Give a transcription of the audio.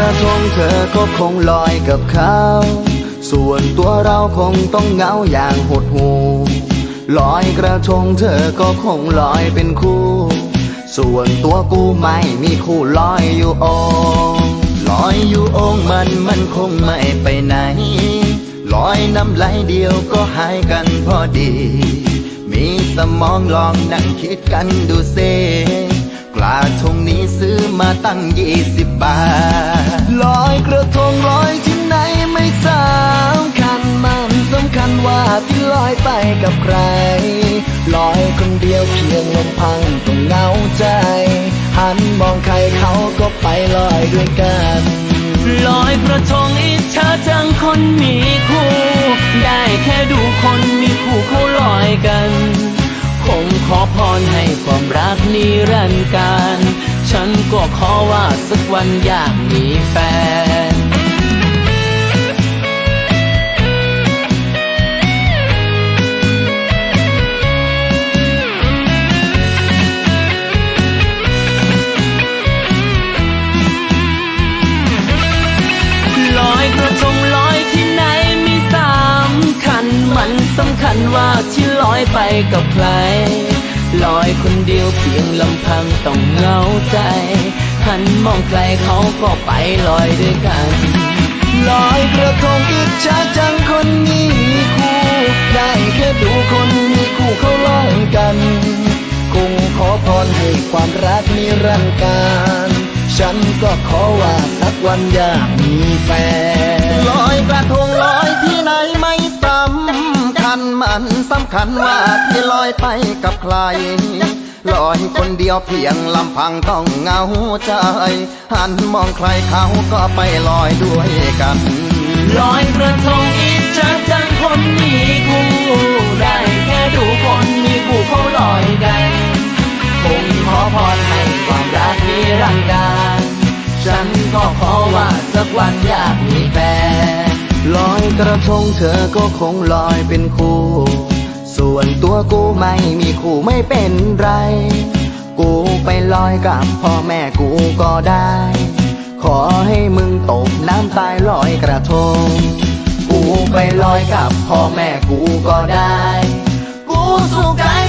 ระทงเธอก็คงลอยกับเขา ส่วนตัวเราคงต้องเหงาอย่างหดหูลอยกระทงเธอก็คงลอยเป็นคู่ ส่วนตัวกูไม่มีคู่ลอยอยู่องลอยอยู่องมันมันคงไม่ไปไหนลอยน้ำไหลเดียวก็หายกันพอดี มีสมองลองนั่งคิดกันดูเซกลาทงนี้ซื้อมาตั้งยี่สิบบาท ลอยกระทงลอยที่ไหนไม่สำคัญมันสำคัญว่าที่ลอยไปกับใคร ลอยคนเดียวเพียงลำพังต้องเหงาใจ หันมองใครเขาก็ไปลอยด้วยกันลอยกระทงอิจฉาจังคนมีคู่ ได้แค่ดูคนมีคู่เขาลอยกัน คงขอพรให้ความรักนิรันดร์การ ฉันก็ขอว่าสัก วันอยากมีแฟน ลอยกระทงลอยที่ไหนมีสำคัญ มันสำคัญว่าที่ลอยไปกับใครลอยคนเดียวเพียงลำพังต้องเหงาใจ หันมองใครเขาก็ไปลอยด้วยกัน ลอยกระทงอิจฉาจังคนมีคู่ ได้แค่ดูคนมีคู่เขาลอยกันคงขอพรให้ความรักนิรันดร์การ ฉันก็ขอว่าสักวันอยากมีแฟนลอยกระทงลอยที่ไหนไม่สำคัญมันสำคัญว่าที่ลอยไปกับใคร ลอยคนเดียวเพียงลำพังต้องเหงาใจ หันมองใครเขาก็ไปลอยด้วยกัน ลอยกระทงอิจฉาจังคนมีคู่ได้แค่ดูคนมีคู่เขาลอยกันคงขอพรให้ความรักนิรันดร์การฉันก็ขอว่าสักวันอยากมีแฟนลอยกระทงเธอก็คงลอยเป็นคู่ส่วน ตัวกูไม่มีคู่ไม่เป็นไร กูไปลอยกับพ่อแม่กูก็ได้ ขอให้มึงตกน้ำตายลอยกระทง กูไปลอยกับพ่อแม่กูก็ได้ กูสู้กาย